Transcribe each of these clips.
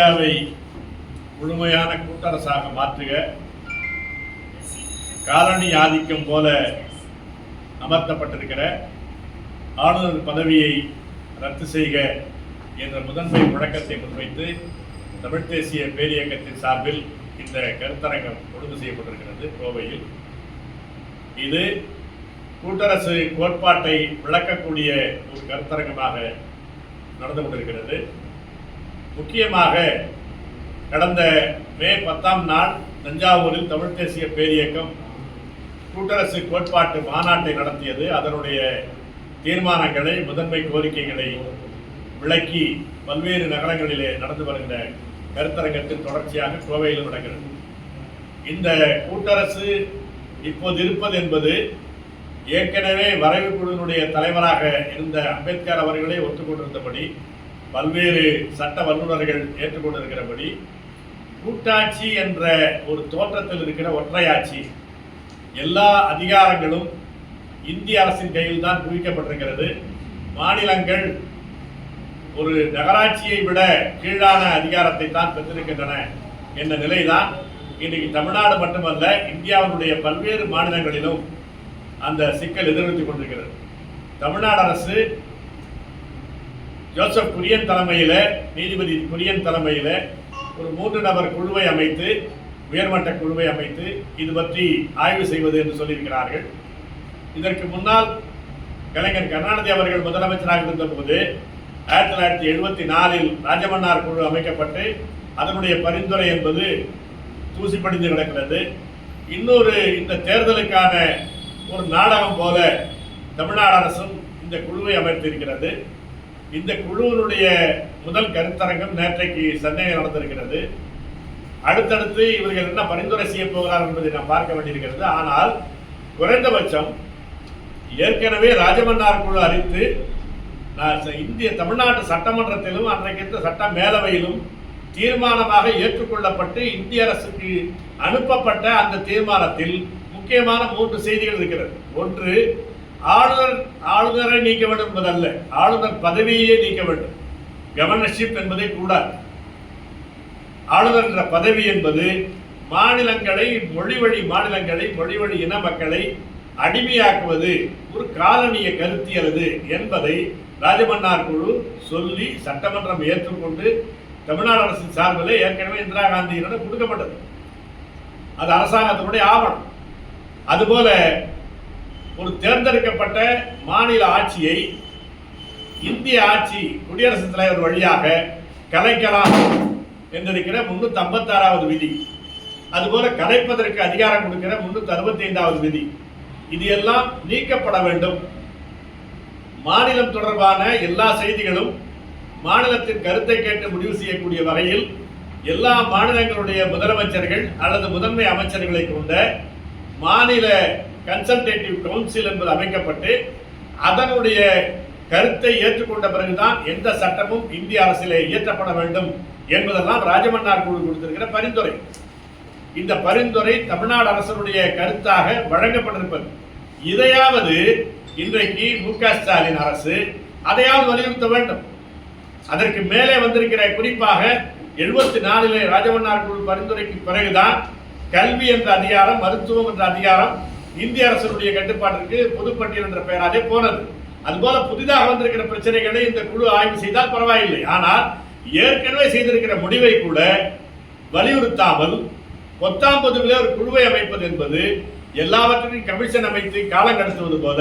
இந்தியாவை முழுமையான கூட்டரசாக மாற்றுக. காலனி ஆதிக்கம் போல அமர்த்தப்பட்டிருக்கிற ஆளுநர் பதவியை ரத்து செய்க என்ற முதன்மை முழக்கத்தை முன்வைத்து தமிழ் தேசிய பேரியக்கத்தின் சார்பில் இந்த கருத்தரங்கம் ஒழுங்கு செய்யப்பட்டிருக்கிறது கோவையில். இது கூட்டரசு கோட்பாட்டை விளக்கக்கூடிய ஒரு கருத்தரங்கமாக நடந்து கொண்டிருக்கிறது. முக்கியமாக கடந்த மே பத்தாம் நாள் தஞ்சாவூரில் தமிழ் தேசிய பேரியக்கம் கூட்டரசு கோட்பாட்டு மாநாட்டை நடத்தியது. அதனுடைய தீர்மானங்களை முதன்மை கோரிக்கைகளை விளக்கி பல்வேறு நகரங்களிலே நடந்து வருகின்ற கருத்தரங்கத்தின் தொடர்ச்சியாக கோவையில் நடக்கிறது. இந்த கூட்டரசு இப்போது இருப்பது என்பது ஏற்கனவே வரைவு குழுவினுடைய தலைவராக இருந்த அம்பேத்கர் அவர்களே ஒத்துக்கொண்டிருந்தபடி பல்வேறு சட்ட வல்லுநர்கள் ஏற்றுக்கொண்டிருக்கிறபடி கூட்டாட்சி என்ற ஒரு தோற்றத்தில் இருக்கிற ஒற்றையாட்சி எல்லா அதிகாரங்களும் இந்திய அரசின் கையில் தான் குவிக்கப்பட்டிருக்கிறது. மாநிலங்கள் ஒரு நகராட்சியை விட கீழான அதிகாரத்தை தான் பெற்றிருக்கின்றன என்ற நிலைதான் இன்றைக்கு தமிழ்நாடு மட்டுமல்ல இந்தியாவினுடைய பல்வேறு மாநிலங்களிலும் அந்த சிக்கல் எதிர்நோக்கிக் கொண்டிருக்கிறது. தமிழ்நாடு அரசு ஜோசப் குரியன் தலைமையில் நீதிபதி குரியன் தலைமையில் ஒரு மூன்று நபர் குழுவை அமைத்து உயர்மட்ட குழுவை அமைத்து இது பற்றி ஆய்வு செய்வது என்று சொல்லியிருக்கிறார்கள். இதற்கு முன்னால் கலைஞர் கருணாநிதி அவர்கள் முதலமைச்சராக இருந்தபோது ஆயிரத்தி தொள்ளாயிரத்தி எழுபத்தி நாலில் ராஜமன்னார் குழு அமைக்கப்பட்டு அதனுடைய பரிந்துரை என்பது தூசி படிந்து கிடக்கிறது. இன்னொரு இந்த தேர்தலுக்கான ஒரு நாடகம் போல தமிழ்நாடு அரசும் இந்த குழுவை அமைத்திருக்கிறது. இந்த குழுவினுடைய முதல் கருத்தரங்கம் நேற்றைக்கு சென்னையில் நடந்திருக்கிறது. அடுத்தடுத்து இவர்கள் என்ன பரிந்துரை செய்ய போகிறார் என்பதை நாம் பார்க்க வேண்டியிருக்கிறது. ஆனால் குறைந்தபட்சம் ஏற்கனவே ராஜமன்னார் குழு அறித்து நான் இந்திய தமிழ்நாட்டு சட்டமன்றத்திலும் அன்றைக்கு சட்ட மேலவையிலும் தீர்மானமாக ஏற்றுக்கொள்ளப்பட்டு இந்திய அரசுக்கு அனுப்பப்பட்ட அந்த தீர்மானத்தில் முக்கியமான மூன்று செய்திகள் இருக்கிறது. ஒன்று ஆளுநர் ஆளுநரை நீக்க வேண்டும் என்பதல்ல. ஆளுநர் பதவியே நீக்க வேண்டும். கவர்னர்ஷிப் என்பதை கூடாது ஆளுநர் என்ற பதவி என்பது மாநிலங்களை மொழி வழி மாநிலங்களை மொழி வழி இன மக்களை அடிமையாக்குவது ஒரு காலனிய கருத்தியலது என்பதை ராஜமன்னார் குழு சொல்லி சட்டமன்றம் ஏற்றுக்கொண்டு தமிழ்நாடு அரசின் சார்பில் ஏற்கனவே இந்திரா காந்தியிடம் கொடுக்கப்பட்டது. அது அரசாங்கத்தினுடைய ஆவணம். அதுபோல ஒரு தேர்ந்தெடுக்கப்பட்ட மாநில ஆட்சியை இந்திய ஆட்சி குடியரசுத் தலைவர் வழியாக கலைக்கலாம் என்றிருக்கிற முன்னூத்தி ஐம்பத்தாறாவது விதி. அதுபோல கலைப்பதற்கு அதிகாரம் கொடுக்கிற முன்னூத்தி அறுபத்தி ஐந்தாவது விதி. இது எல்லாம் நீக்கப்பட வேண்டும். மாநிலம் தொடர்பான எல்லா செய்திகளும் மாநிலத்தின் கருத்தை கேட்டு முடிவு செய்யக்கூடிய வகையில் எல்லா மாநிலங்களுடைய முதலமைச்சர்கள் அல்லது முதன்மை அமைச்சர்களை கொண்ட மாநில கன்சல்டேட்டிவ் கவுன்சில் என்பது அமைக்கப்பட்டு அதனுடைய கருத்தை ஏற்றுக்கொண்ட பிறகுதான் எந்த சட்டமும் இந்திய அரசிலே இயற்றப்பட வேண்டும் என்பதெல்லாம் ராஜமன்னார் குழு கொடுத்திருக்கிற பரிந்துரை. இந்த பரிந்துரை தமிழ்நாடு அரசனுடைய கருத்தாக வழங்கப்பட்டிருப்பது. இதையாவது இன்றைக்கு மு க ஸ்டாலின் அரசு அதையாவது வலியுறுத்த வேண்டும். அதற்கு மேலே வந்திருக்கிற குறிப்பாக எழுபத்தி நாலிலே ராஜமன்னார் குழு பரிந்துரைக்கு பிறகுதான் கல்வி என்ற அதிகாரம் மருத்துவம் என்ற அதிகாரம் இந்திய அரசினுடைய கட்டுப்பாட்டிற்கு பொதுப்பட்டியல் என்ற பெயராலே போனது. அதுபோல புதிதாக வந்திருக்கிற பிரச்சனைகளை இந்த குழு ஆய்வு செய்தால் பரவாயில்லை. ஆனால் ஏற்கனவே செய்திருக்கிற முடிவை கூட வலியுறுத்தாமல் பத்தாம்பதுவிலே ஒரு குழுவை அமைப்பது என்பது எல்லாவற்றையும் கமிஷன் அமைத்து காலம் கடத்துவது போல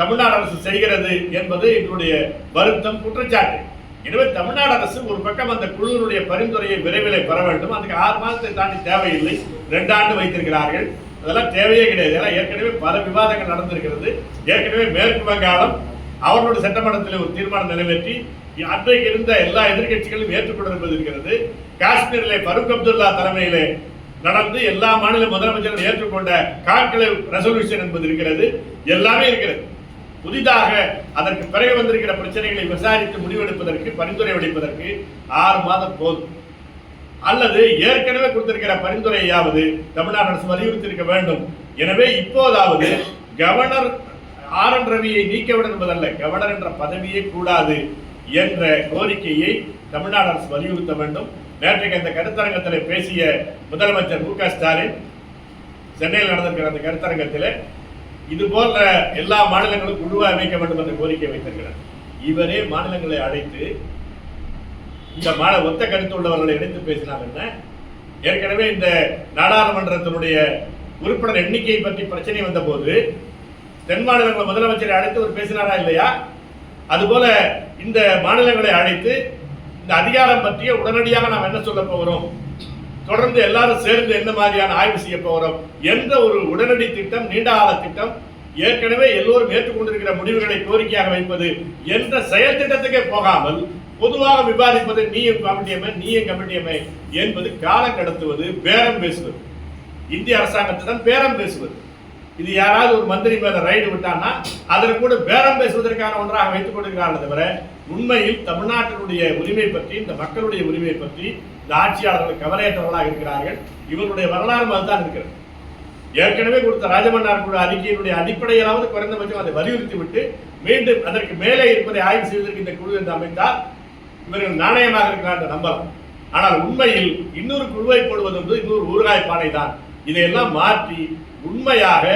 தமிழ்நாடு அரசு செய்கிறது என்பது எங்களுடைய வருத்தம் குற்றச்சாட்டு. எனவே தமிழ்நாடு அரசு ஒரு பக்கம் அந்த குழுவினுடைய பரிந்துரையை விரைவில் பெற வேண்டும். அதுக்கு ஆறு மாதத்தை தாண்டி தேவையில்லை. ரெண்டு ஆண்டு வைத்திருக்கிறார்கள். அதெல்லாம் தேவையே கிடையாது. ஏன்னா ஏற்கனவே பல விவாதங்கள் நடந்திருக்கிறது. ஏற்கனவே மேற்கு வங்காளம் அவர்களுடைய சட்டமன்றத்தில் ஒரு தீர்மானம் நிறைவேற்றி அன்றைக்கு இருந்த எல்லா எதிர்க்கட்சிகளும் ஏற்றுக்கொண்டிருப்பது இருக்கிறது காஷ்மீரிலே ஃபருக் அப்துல்லா தலைமையிலே நடந்து எல்லா மாநில முதலமைச்சர்கள் ஏற்றுக்கொண்ட கான்கிளேவ் ரெசல்யூஷன் என்பது இருக்கிறது. எல்லாமே இருக்கிறது. புதிதாக அதற்கு பிறகு வந்திருக்கிற பிரச்சனைகளை விசாரித்து முடிவெடுப்பதற்கு பரிந்துரை அளிப்பதற்கு ஆறு மாதம் போதும். அல்லது ஏற்கனவே கொடுத்திருக்கிற பரிந்துரையாவது தமிழ்நாடு அரசு வலியுறுத்தியிருக்க வேண்டும். எனவே இப்போதாவது கவர்னர் ஆர் என் ரவியை நீக்க வேண்டும் என்பதல்ல கவர்னர் என்ற பதவியே கூடாது என்ற கோரிக்கையை தமிழ்நாடு அரசு வலியுறுத்த வேண்டும். நேற்றைக்கு அந்த கருத்தரங்கத்தில் பேசிய முதலமைச்சர் மு க ஸ்டாலின் சென்னையில் நடந்திருக்கிற அந்த கருத்தரங்கத்தில் இது போன்ற எல்லா மாநிலங்களும் குழுவாக அமைக்க வேண்டும் என்ற கோரிக்கை வைத்திருக்கிறார். இவரே மாநிலங்களை அழைத்து இந்த மாநில ஒத்த கருத்து உள்ளவர்களை இணைத்து பேசினால் என்ன? ஏற்கனவே இந்த நாடாளுமன்றத்தினுடைய உறுப்பினர் எண்ணிக்கையை பற்றி பிரச்சனை வந்தபோது தென் மாநிலங்களை முதலமைச்சரை அழைத்து அவர் பேசினாரா இல்லையா? அதுபோல இந்த மாநிலங்களை அழைத்து இந்த அதிகாரம் பற்றிய உடனடியாக நாம் என்ன சொல்ல போகிறோம்? தொடர்ந்து எல்லாரும் சேர்ந்து என்ன மாதிரியான ஆய்வு செய்ய போகிறோம் எந்த ஒரு உடனடி திட்டம் நீண்ட கால திட்டம் ஏற்கனவே எல்லோரும் ஏற்றுக்கொண்டிருக்கிற முடிவுகளை கோரிக்கையாக வைப்பது எந்த செயல் திட்டத்துக்கே போகாமல் பொதுவாக விவாதிப்பது நீயும் கமிட்டியமை நீயும் கமிட்டியமை என்பது காலம் கடத்துவது பேரம் பேசுவது. இந்திய அரசாங்கத்திடம் பேரம் பேசுவது. இது யாராவது ஒரு மந்திரி மேல ரைடு விட்டான்னா அதில் கூட பேரம் பேசுவதற்கான ஒன்றாக வைத்துக் கொண்டிருக்கிறார்கள் தவிர உண்மையில் தமிழ்நாட்டினுடைய உரிமை பற்றி இந்த மக்களுடைய உரிமை பற்றி இந்த ஆட்சியாளர்கள் கவலையற்றவர்களாக இருக்கிறார்கள். இவருடைய வரலாறு அதுதான் இருக்கிறது. ஏற்கனவே கொடுத்த ராஜமன்னார் குழு அறிக்கையினுடைய அடிப்படையிலாவது குறைந்தபட்சம் அதை வலியுறுத்தி விட்டு மீண்டும் அதற்கு மேலே இருப்பதை ஆய்வு செய்வதற்கு இந்த குழு என்று அமைத்தால் இவர்கள் நாணயமாக இருக்கிறார் என்று நம்பலாம் ஆனால் உண்மையில் இன்னொரு குழுவை போடுவது என்பது இன்னொரு ஊறுகாய் பானை தான். இதையெல்லாம் மாற்றி உண்மையாக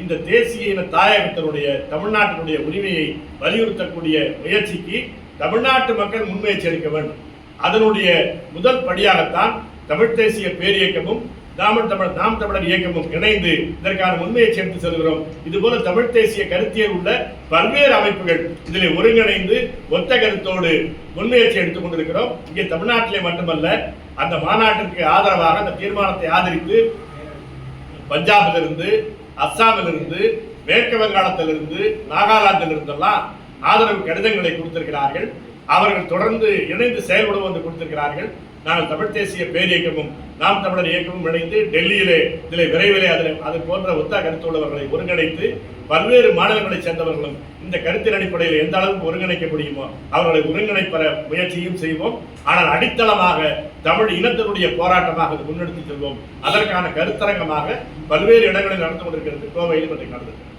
இந்த தேசிய இன தாயகத்தினுடைய தமிழ்நாட்டினுடைய உரிமையை வலியுறுத்தக்கூடிய முயற்சிக்கு தமிழ்நாட்டு மக்கள் முன்முயற்சி எடுக்க வேண்டும். அதனுடைய முதல் படியாகத்தான் தமிழ் தேசிய பேரியக்கமும் தாமன் தமிழ் நாம் தமிழர் இயக்கமும் இணைந்து இதற்கான உண்மையை சேர்த்து செல்கிறோம் இதுபோல தமிழ் தேசிய கருத்தியல் உள்ள பல்வேறு அமைப்புகள் இதில் ஒருங்கிணைந்து ஒத்த கருத்தோடு முன்முயற்சி எடுத்துக் கொண்டிருக்கிறோம். இங்கே தமிழ்நாட்டிலே மட்டுமல்ல அந்த மாநாட்டிற்கு ஆதரவாக அந்த தீர்மானத்தை ஆதரித்து பஞ்சாபிலிருந்து அஸ்ஸாமிலிருந்து மேற்கு வங்காளத்திலிருந்து நாகாலாந்திலிருந்தெல்லாம் ஆதரவு கடிதங்களை கொடுத்திருக்கிறார்கள். அவர்கள் தொடர்ந்து இணைந்து செயல்பட வந்து கொடுத்திருக்கிறார்கள். நாங்கள் தமிழ் தேசிய பேரியக்கமும் நாம் தமிழர் இயக்கமும் இணைந்து டெல்லியிலே இதில் விரைவிலே அதில் அது போன்ற ஒத்த கருத்துள்ளவர்களை ஒருங்கிணைத்து பல்வேறு மாநிலங்களைச் சேர்ந்தவர்களும் இந்த கருத்தின் அடிப்படையில் எந்த அளவுக்கு ஒருங்கிணைக்க முடியுமோ அவர்களை ஒருங்கிணைப்பற முயற்சியும் செய்வோம். ஆனால் அடித்தளமாக தமிழ் இனத்தினுடைய போராட்டமாக அது முன்னெடுத்து செல்வோம். அதற்கான கருத்தரங்கமாக பல்வேறு இடங்களில் நடந்து கொண்டிருக்கிறது. கோவையில் இன்றைக்கு நடந்திருக்கிறது.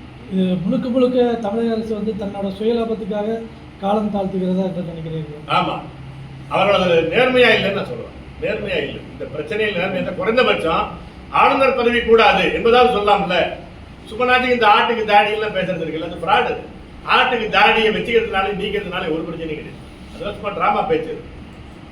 முழுக்க முழுக்க தமிழக அரசு வந்து தன்னோட சுயலாபத்துக்காக காலம் தாழ்த்துகிறதா என்று நினைக்கிறீர்கள்? ஆமா. அவர்களது நேர்மையா இல்லைன்னு நான் சொல்லுவேன். நேர்மையா இல்லை. இந்த பிரச்சனையில் நேர்மை குறைந்தபட்சம் ஆளுநர் பதவி கூடாது என்பதாவது சொல்லலாம்ல சுமநாட்டுக்கு இந்த ஆட்டுக்கு தாடியெல்லாம் பேசுறது இருக்குல்ல அது ஃப்ராடு ஆட்டுக்கு தாடியை வச்சுக்கிறதுனால நீக்கிறதுனால ஒரு பிரச்சனை கிடையாது. அதெல்லாம் சும்மா டிராமா பேச்சு.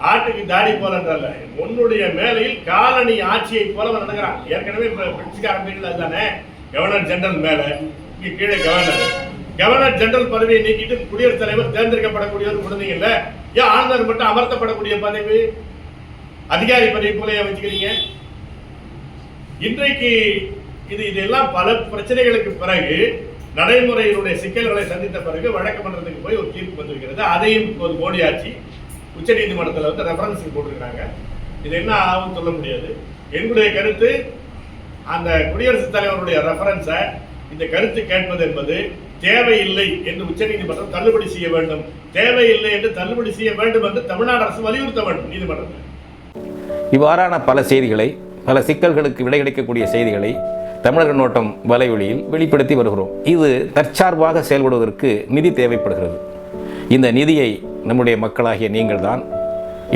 ஆட்டுக்கு தாடி போலன்றல உன்னுடைய மேலையில் காலனி ஆட்சியை போல அவன் நடக்கிறான். ஏற்கனவே பிரிட்டிஷ்காரன் பிரிட்டிஷ்கார அதுதானே? கவர்னர் ஜெனரல் மேலே. இங்கே கீழே கவர்னர் கவர்னர் ஜெனரல் பதவியை நீக்கிட்டு குடியரசுத் தலைவர் தேர்ந்தெடுக்கப்படக்கூடியவர் கொடுத்தீங்கல்ல ஏன் ஆளுநர் மட்டும் அமர்த்தப்படக்கூடிய பதவி? அதிகாரி பதவி போல வச்சுக்கிறீங்க. இன்றைக்கு இது இதெல்லாம் பல பிரச்சனைகளுக்கு பிறகு நடைமுறையினுடைய சிக்கல்களை சந்தித்த பிறகு வழக்கு மன்றத்துக்கு போய் ஒரு தீர்ப்பு வந்திருக்கிறது. அதையும் இப்போது மோடி ஆட்சி உச்சநீதிமன்றத்தில் வந்து ரெஃபரன்ஸுக்கு போட்டிருக்கிறாங்க. இது என்ன ஆகும் சொல்ல முடியாது. என்னுடைய கருத்து அந்த குடியரசுத் தலைவருடைய ரெஃபரன்ஸை இந்த கருத்து கேட்பது என்பது தேவையில்லை என்று உச்சநீதிமன்றம் தள்ளுபடி செய்ய வேண்டும். தேவையில்லை என்று தள்ளுபடி செய்ய வேண்டும் என்று தமிழ்நாடு அரசு வலியுறுத்த வேண்டும் நீதிமன்றத்தில் இவ்வாறான பல செய்திகளை பல சிக்கல்களுக்கு விடை கிடைக்கக்கூடிய செய்திகளை தமிழக நோட்டம் வலைவழியில் வெளிப்படுத்தி வருகிறோம். இது தற்சார்பாக செயல்படுவதற்கு நிதி தேவைப்படுகிறது. இந்த நிதியை நம்முடைய மக்களாகிய நீங்கள்தான்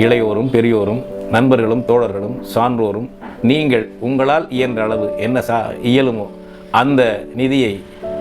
இளையோரும் பெரியோரும் நண்பர்களும் தோழர்களும் சான்றோரும் நீங்கள் உங்களால் இயன்ற அளவு என்ன சா இயலுமோ அந்த நிதியை